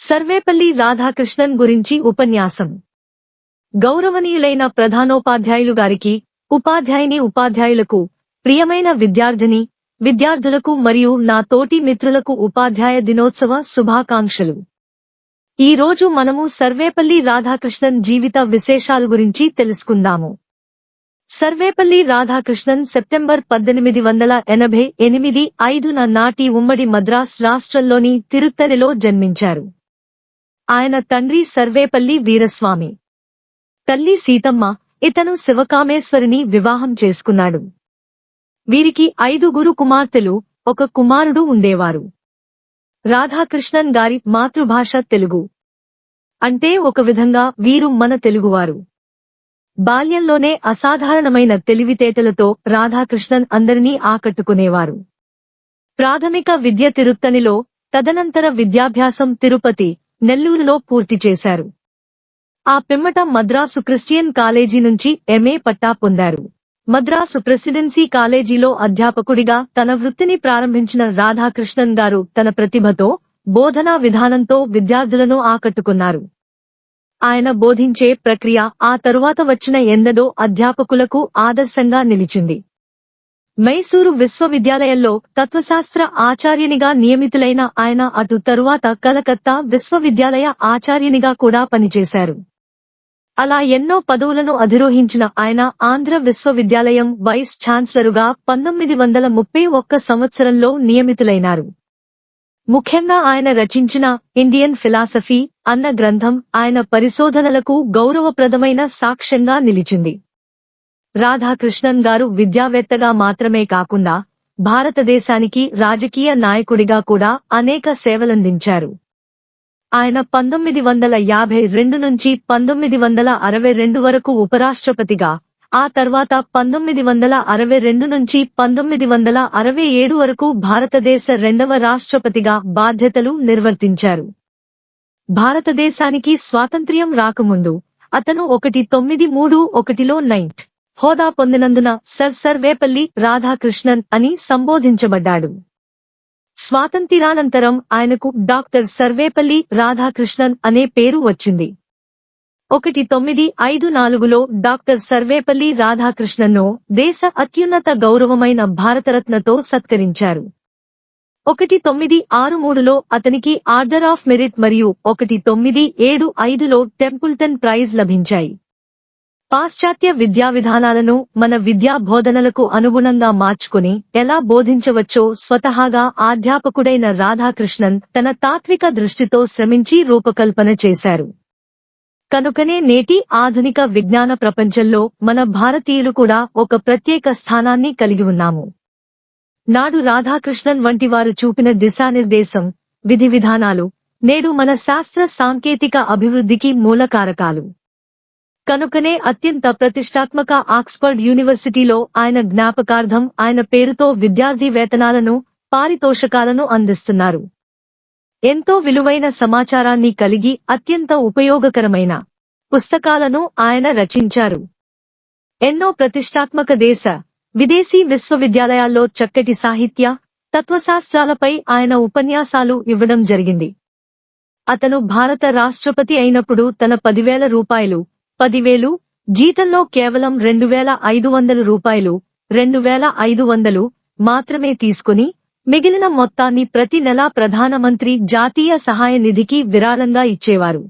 సర్వేపల్లి రాధాకృష్ణన్ గురించి ఉపన్యాసం. గౌరవనీయులైన ప్రధానోపాధ్యాయులు గారికి ఉపాధ్యాయుని ఉపాధ్యాయులకు ప్రియమైన విద్యార్థిని విద్యార్థులకు మరియు నా తోటి మిత్రులకు ఉపాధ్యాయ దినోత్సవ శుభాకాంక్షలు. ఈ రోజు మనము సర్వేపల్లి రాధాకృష్ణన్ జీవిత విశేషాల గురించి తెలుసుకుందాము. సర్వేపల్లి రాధాకృష్ణన్ సెప్టెంబర్ పద్దెనిమిది వందల ఎనభై ఎనిమిది ఐదున నాటి ఉమ్మడి మద్రాస్ రాష్ట్రంలోని తిరుత్తరిలో జన్మించారు. ఆయన తండ్రి సర్వేపల్లి వీరస్వామి. తల్లి సీతమ్మ ఇతను శివకామేశ్వరిని వివాహం చేసుకున్నాడు. వీరికి ఐదుగురు కుమార్తెలు ఒక కుమారుడు ఉండేవారు. రాధాకృష్ణన్ గారి మాతృభాష తెలుగు. అంటే ఒక విధంగా వీరు మన తెలుగువారు. బాల్యంలోనే అసాధారణమైన తెలివితేటలతో రాధాకృష్ణన్ అందరినీ ఆకట్టుకునేవారు. ప్రాథమిక విద్య తిరుత్తనిలో తదనంతర విద్యాభ్యాసం తిరుపతి నెల్లూరులో పూర్తి చేశారు. ఆ పిమ్మట మద్రాసు క్రిస్టియన్ కాలేజీ నుంచి ఎంఏ పట్టా పొందారు. మద్రాసు ప్రెసిడెన్సీ కాలేజీలో అధ్యాపకుడిగా తన వృత్తిని ప్రారంభించిన రాధాకృష్ణన్ గారు తన ప్రతిభతో బోధనా విధానంతో విద్యార్థులను ఆకట్టుకున్నారు. ఆయన బోధించే ప్రక్రియ ఆ తరువాత వచ్చిన ఎందడో అధ్యాపకులకు ఆదర్శంగా నిలిచింది. మైసూరు విశ్వవిద్యాలయంలో తత్వశాస్త్ర ఆచార్యునిగా నియమితులైన ఆయన అటు తరువాత కలకత్తా విశ్వవిద్యాలయ ఆచార్యునిగా కూడా పనిచేశారు. అలా ఎన్నో పదవులను అధిరోహించిన ఆయన ఆంధ్ర విశ్వవిద్యాలయం వైస్ ఛాన్సలరుగా పంతొమ్మిది వందల ముప్పై ఒక్క సంవత్సరంలో నియమితులైనారు. ముఖ్యంగా ఆయన రచించిన ఇండియన్ ఫిలాసఫీ అన్న గ్రంథం ఆయన పరిశోధనలకు గౌరవప్రదమైన సాక్ష్యంగా నిలిచింది. రాధాకృష్ణన్ గారు విద్యావేత్తగా మాత్రమే కాకుండా భారతదేశానికి రాజకీయ నాయకుడిగా కూడా అనేక సేవలందించారు. ఆయన పంతొమ్మిది వందల యాభై రెండు నుంచి పంతొమ్మిది వందల అరవై రెండు వరకు ఉపరాష్ట్రపతిగా ఆ తర్వాత పంతొమ్మిది వందల అరవై రెండు నుంచి పంతొమ్మిది వందల అరవై ఏడు వరకు భారతదేశ రెండవ రాష్ట్రపతిగా బాధ్యతలు నిర్వర్తించారు. భారతదేశానికి స్వాతంత్ర్యం రాకముందు అతను ఒకటి తొమ్మిది మూడు ఒకటిలో నైట్ హోదా పొందినందున సర్ సర్వేపల్లి రాధాకృష్ణన్ అని సంబోధించబడ్డాడు. స్వాతంత్రానంతరం ఆయనకు డాక్టర్ సర్వేపల్లి రాధాకృష్ణన్ అనే పేరు వచ్చింది. ఒకటి తొమ్మిది ఐదు నాలుగులో డాక్టర్ సర్వేపల్లి రాధాకృష్ణన్ను దేశ అత్యున్నత గౌరవమైన భారతరత్నతో సత్కరించారు. ఒకటి తొమ్మిది ఆరు మూడులో అతనికి ఆర్డర్ ఆఫ్ మెరిట్ మరియు ఒకటి తొమ్మిది ఏడు ఐదులో టెంపుల్టన్ ప్రైజ్ లభించాయి. పాశ్చాత్య విద్యా విధానాలను మన విద్యా బోధనలకు అనుగుణంగా మార్చుకుని ఎలా బోధించవచ్చో స్వతహాగా అధ్యాపకుడైన రాధాకృష్ణన్ తన తాత్విక దృష్టితో శ్రమించి రూపకల్పన చేశారు. కనుకనే నేటి ఆధునిక విజ్ఞాన ప్రపంచంలో మన భారతీయులు కూడా ఒక ప్రత్యేక స్థానాన్ని కలిగి ఉన్నాము. నాడు రాధాకృష్ణన్ వంటి వారు చూపిన దిశానిర్దేశం విధి విధానాలు నేడు మన శాస్త్ర సాంకేతిక అభివృద్ధికి మూలకారకాలు. కనుకనే అత్యంత ప్రతిష్టాత్మక ఆక్స్ఫర్డ్ యూనివర్సిటీలో ఆయన జ్ఞాపకార్థం ఆయన పేరుతో విద్యార్థి వేతనాలను పారితోషకాలను అందిస్తున్నారు. ఎంతో విలువైన సమాచారాన్ని కలిగి అత్యంత ఉపయోగకరమైన పుస్తకాలను ఆయన రచించారు. ఎన్నో ప్రతిష్టాత్మక దేశ విదేశీ విశ్వవిద్యాలయాల్లో చక్కటి సాహిత్య తత్వశాస్త్రాలపై ఆయన ఉపన్యాసాలు ఇవ్వడం జరిగింది. అతను భారత రాష్ట్రపతి అయినప్పుడు తన పదివేల రూపాయలు పదివేలు జీతంలో కేవలం రెండు వేల ఐదు వందల రూపాయలు రెండు వేల ఐదు వందలు మాత్రమే తీసుకుని మిగిలిన మొత్తాన్ని ప్రతి నెలా ప్రధానమంత్రి జాతీయ సహాయ నిధికి విరాళంగా ఇచ్చేవారు.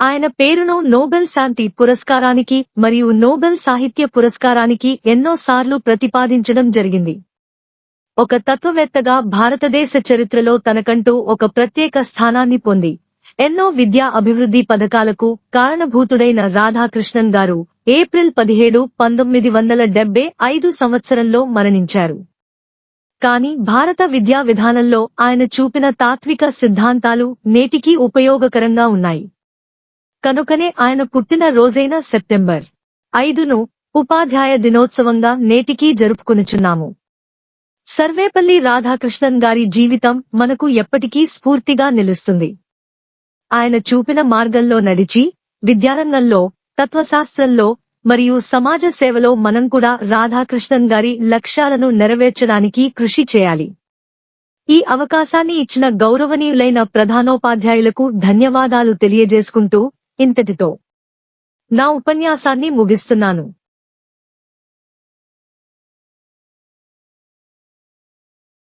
ఆయన పేరును నోబెల్ శాంతి పురస్కారానికి మరియు నోబెల్ సాహిత్య పురస్కారానికి ఎన్నోసార్లు ప్రతిపాదించడం జరిగింది. ఒక తత్వవేత్తగా భారతదేశ చరిత్రలో తనకంటూ ఒక ప్రత్యేక స్థానాన్ని పొంది. ఎన్నో విద్యా అభివృద్ధి పథకాలకు కారణభూతుడైన రాధాకృష్ణన్ గారు ఏప్రిల్ పదిహేడు పంతొమ్మిది వందల డెబ్బై ఐదు సంవత్సరంలో మరణించారు. కాని భారత విద్యా విధానంలో ఆయన చూపిన తాత్విక సిద్ధాంతాలు నేటికీ ఉపయోగకరంగా ఉన్నాయి. కనుకనే ఆయన పుట్టిన రోజైన సెప్టెంబర్ ఐదును ఉపాధ్యాయ దినోత్సవంగా నేటికీ జరుపుకునుచున్నాము. సర్వేపల్లి రాధాకృష్ణన్ గారి జీవితం మనకు ఎప్పటికీ స్ఫూర్తిగా నిలుస్తుంది. ఆయన చూపిన మార్గంలో నడిచి విద్యారంగంలో తత్వశాస్త్రంలో మరియు సమాజ సేవలో మనం కూడా రాధాకృష్ణన్ గారి లక్ష్యాలను నెరవేర్చడానికి కృషి చేయాలి. ఈ అవకాశాన్ని ఇచ్చిన గౌరవనీయులైన ప్రధానోపాధ్యాయులకు ధన్యవాదాలు తెలియజేసుకుంటూ ఇంతటితో నా ఉపన్యాసాన్ని ముగిస్తున్నాను.